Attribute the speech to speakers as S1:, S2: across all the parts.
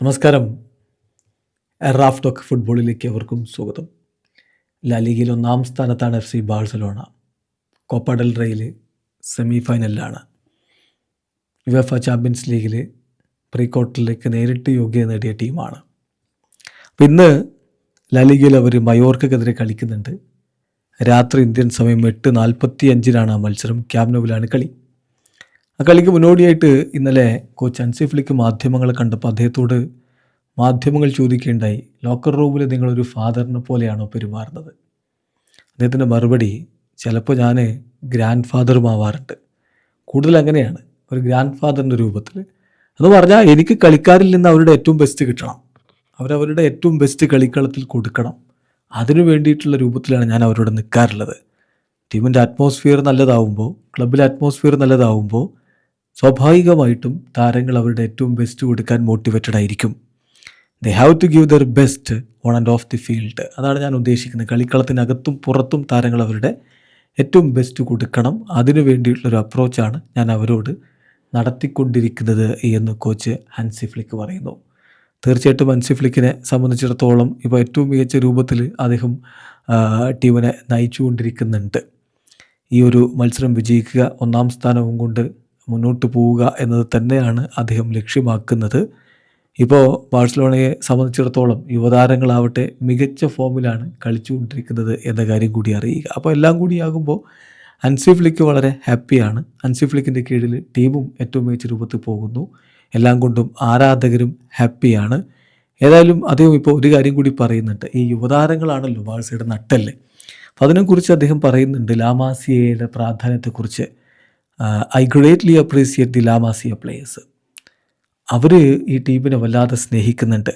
S1: നമസ്കാരം. Raf talk ഫുട്ബോളിലേക്ക് അവർക്കും സ്വാഗതം. ലാലിഗയിൽ ഒന്നാം സ്ഥാനത്താണ് F C Barcelona. Copa del റേയിൽ semi ഫൈനലിലാണ് യുവഫ ചാമ്പ്യൻസ് ലീഗിൽ പ്രീ ക്വാർട്ടറിലേക്ക് നേരിട്ട് യോഗ്യത നേടിയ ടീമാണ്. അപ്പം ഇന്ന് ലാലിഗയിൽ അവർ മയോർക്കെതിരെ കളിക്കുന്നുണ്ട്. രാത്രി ഇന്ത്യൻ സമയം എട്ട് നാൽപ്പത്തി അഞ്ചിനാണ് ആ മത്സരം. ക്യാബ്നോവിലാണ് കളി. ആ കളിക്ക് മുന്നോടിയായിട്ട് ഇന്നലെ കോച്ച് അൻസിഫ്ലിക്ക് മാധ്യമങ്ങളെ കണ്ടപ്പോൾ അദ്ദേഹത്തോട് മാധ്യമങ്ങൾ ചോദിക്കുകയുണ്ടായി ലോക്കർ റൂമിൽ നിങ്ങളൊരു ഫാദറിനെ പോലെയാണോ പെരുമാറുന്നത്? അദ്ദേഹത്തിന്റെ മറുപടി ചിലപ്പോൾ ഞാൻ ഗ്രാൻഡ് ഫാദറും ആവാറുണ്ട്. കൂടുതൽ അങ്ങനെയാണ്. ഒരു ഗ്രാൻഡ് ഫാദറിന്റെ രൂപത്തിൽ എന്ന് പറഞ്ഞാൽ എനിക്ക് കളിക്കാരിൽ നിന്ന് അവരുടെ ഏറ്റവും ബെസ്റ്റ് കിട്ടണം. അവരവരുടെ ഏറ്റവും ബെസ്റ്റ് കളിക്കളത്തിൽ കൊടുക്കണം. അതിനു വേണ്ടിയിട്ടുള്ള രൂപത്തിലാണ് ഞാൻ അവരോട് നിൽക്കാറുള്ളത്. ടീമിന്റെ അറ്റ്മോസ്ഫിയർ നല്ലതാവുമ്പോൾ ക്ലബിലെ അറ്റ്മോസ്ഫിയർ നല്ലതാവുമ്പോൾ സ്വാഭാവികമായിട്ടും താരങ്ങൾ അവരുടെ ഏറ്റവും ബെസ്റ്റ് കൊടുക്കാൻ മോട്ടിവേറ്റഡ് ആയിരിക്കും. They have to give their best on and off the field അതാണ് ഞാൻ ഉദ്ദേശിക്കുന്നത്. കളിക്കളത്തിനകത്തും പുറത്തും താരങ്ങൾ അവരുടെ ഏറ്റവും ബെസ്റ്റ് കൊടുക്കണം. അതിനു വേണ്ടിയിട്ടുള്ളൊരു അപ്രോച്ചാണ് ഞാൻ അവരോട് നടത്തിക്കൊണ്ടിരിക്കുന്നത് എന്ന് കോച്ച് ഹൻസി ഫ്ലിക്ക് പറയുന്നു. തീർച്ചയായിട്ടും ഹൻസി ഫ്ലിക്കിനെ സംബന്ധിച്ചിടത്തോളം ഇപ്പോൾ ഏറ്റവും മികച്ച രൂപത്തിൽ അദ്ദേഹം ടീമിനെ നയിച്ചുകൊണ്ടിരിക്കുന്നുണ്ട്. ഈ ഒരു മത്സരം വിജയിക്കുക ഒന്നാം സ്ഥാനവും കൊണ്ട് മുന്നോട്ട് പോവുക എന്നത് തന്നെയാണ് അദ്ദേഹം ലക്ഷ്യമാക്കുന്നത്. ഇപ്പോൾ ബാഴ്സലോണയെ സംബന്ധിച്ചിടത്തോളം യുവതാരങ്ങളാവട്ടെ മികച്ച ഫോമിലാണ് കളിച്ചുകൊണ്ടിരിക്കുന്നത് എന്ന കാര്യം കൂടി അറിയുക. അപ്പോൾ എല്ലാം കൂടിയാകുമ്പോൾ അൻസി ഫ്ലിക്ക് വളരെ ഹാപ്പിയാണ്. അൻസി ഫ്ലിക്കിന്റെ കീഴിൽ ടീമും ഏറ്റവും മികച്ച രൂപത്തിൽ പോകുന്നു. എല്ലാം കൊണ്ടും ആരാധകരും ഹാപ്പിയാണ്. ഏതായാലും അദ്ദേഹം ഇപ്പോൾ ഒരു കാര്യം കൂടി പറയുന്നുണ്ട്. ഈ യുവതാരങ്ങളാണല്ലോ ബാഴ്സയുടെ നട്ടല്ലേ. അപ്പോൾ അതിനെക്കുറിച്ച് അദ്ദേഹം പറയുന്നുണ്ട്. ലാമാസിയയുടെ പ്രാധാന്യത്തെക്കുറിച്ച്. I greatly appreciate the La Masia players അവർ ഈ ടീമിനെ വല്ലാതെ സ്നേഹിക്കുന്നുണ്ട്.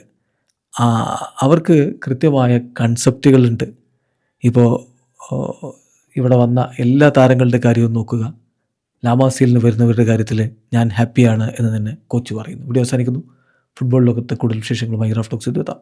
S1: അവർക്ക് കൃത്യമായ കൺസെപ്റ്റുകളുണ്ട് ഇപ്പോൾ ഇവിടെ വന്ന എല്ലാ താരങ്ങളുടെ കാര്യവും നോക്കുക. ലാമാസിയിൽ നിന്ന് വരുന്നവരുടെ കാര്യത്തിൽ ഞാൻ ഹാപ്പിയാണ് എന്ന് തന്നെ കോച്ച് പറയുന്നു. ഇവിടെ അവസാനിക്കുന്നു. ഫുട്ബോൾ ലോകത്തെ കൂടുതൽ വിശേഷങ്ങളുമായി റഫ് ടോക്സ് എത്താം.